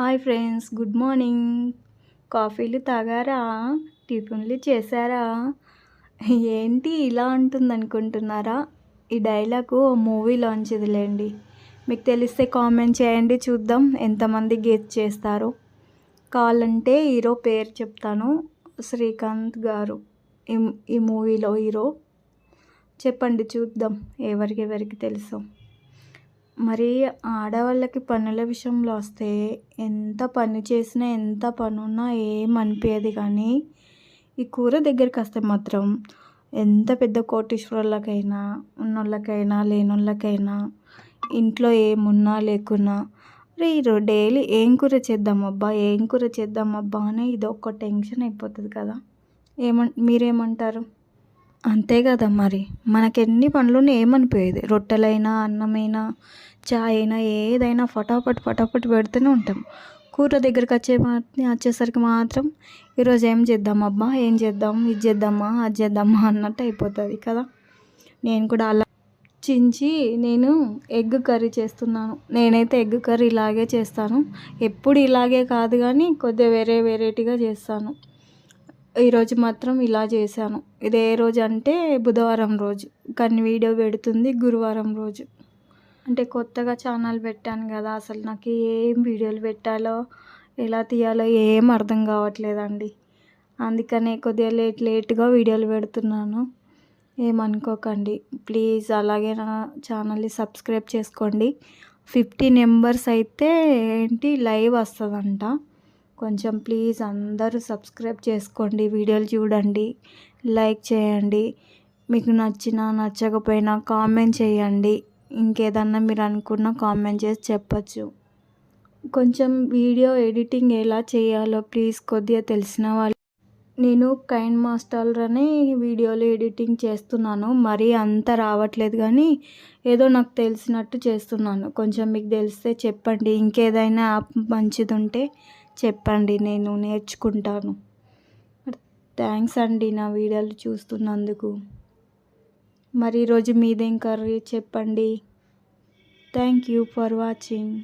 Hi friends good morning. కాఫీలు తాగారా? టిఫిన్లు చేశారా? ఏంటి ఇలా ఉంటుంది అనుకుంటున్నారా ఈ డైలాగ్ మూవీలోంచిదిలేండి మీకు తెలిస్తే కామెంట్ చేయండి చూద్దాం ఎంతమంది గెస్ చేస్తారో. కావాలంటే హీరో పేరు చెప్తాను శ్రీకాంత్ గారు. ఈ ఈ మూవీలో హీరో. చెప్పండి చూద్దాం. ఎవరికి ఎవరికి తెలుసా? మరి ఆడవాళ్ళకి పనుల విషయంలో వస్తే ఎంత పని చేసినా ఎంత పనున్నా ఏం అనిపించదు కానీ ఈ కూర దగ్గరికి వస్తే మాత్రం ఎంత పెద్ద కోటీశ్వరులకైనా ఉన్నోళ్ళకైనా లేనోళ్ళకైనా ఇంట్లో ఏమున్నా లేకున్నా రే డైలీ ఏం కూర చేద్దామబ్బా ఏం కూర చేద్దామబ్బా అని ఇది ఒక్క టెన్షన్ అయిపోతుంది కదా. ఏమన్ మీరేమంటారు? అంతే కదా మరి. మనకి ఎన్ని పనులు ఏమనిపోయేది? రొట్టెలైనా అన్నమైనా చాయ్ అయినా ఏదైనా ఫటాఫట్ ఫటాఫట్ పెడుతూనే ఉంటాం. కూర దగ్గరికి వచ్చే వచ్చేసరికి మాత్రం ఈరోజు ఏం చేద్దాం అబ్బా? ఏం చేద్దాం? ఇది చేద్దామా? అది చేద్దామా? అన్నట్టు అయిపోతుంది కదా. నేను కూడా అలా చించి నేను ఎగ్ కర్రీ చేస్తున్నాను. నేనైతే ఎగ్ కర్రీ ఇలాగే చేస్తాను. ఎప్పుడు ఇలాగే కాదు కానీ కొద్దిగా వేరే వెరైటీగా చేస్తాను. ఈరోజు మాత్రం ఇలా చేశాను. ఇది ఏ రోజు అంటే బుధవారం రోజు. కానీ వీడియో పెడుతుంది గురువారం రోజు. అంటే కొత్తగా ఛానల్ పెట్టాను కదా అసలు నాకు ఏం వీడియోలు పెట్టాలో ఎలా తీయాలో ఏం అర్థం కావట్లేదండి. అందుకనే కొద్దిగా లేట్ లేట్గా వీడియోలు పెడుతున్నాను. ఏమనుకోకండి. ప్లీజ్ అలాగే నా ఛానల్ని సబ్స్క్రైబ్ చేసుకోండి. ఫిఫ్టీ నెంబర్స్ అయితే ఏంటి లైవ్ వస్తుందంట. కొంచెం ప్లీజ్ అందరూ సబ్స్క్రైబ్ చేసుకోండి వీడియోలు చూడండి లైక్ చేయండి మీకు నచ్చినా నచ్చకపోయినా కామెంట్ చేయండి ఇంకేదన్నా మీరు అనుకున్న కామెంట్ చేసి చెప్పచ్చు. కొంచెం వీడియో ఎడిటింగ్ ఎలా చేయాలో ప్లీజ్ కొద్దిగా తెలిసిన వాళ్ళు. నేను కైండ్ మాస్టర్ అనే వీడియోలు ఎడిటింగ్ చేస్తున్నాను మరీ అంత రావట్లేదు కానీ ఏదో నాకు తెలిసినట్టు చేస్తున్నాను. కొంచెం మీకు తెలిస్తే చెప్పండి ఇంకేదైనా యాప్ మంచిది ఉంటే చెప్పండి నేను నేర్చుకుంటాను. థ్యాంక్స్ అండి నా వీడియోలు చూస్తున్నందుకు. మరి ఈరోజు మీదేం కర్రీ చెప్పండి. Thank you for watching.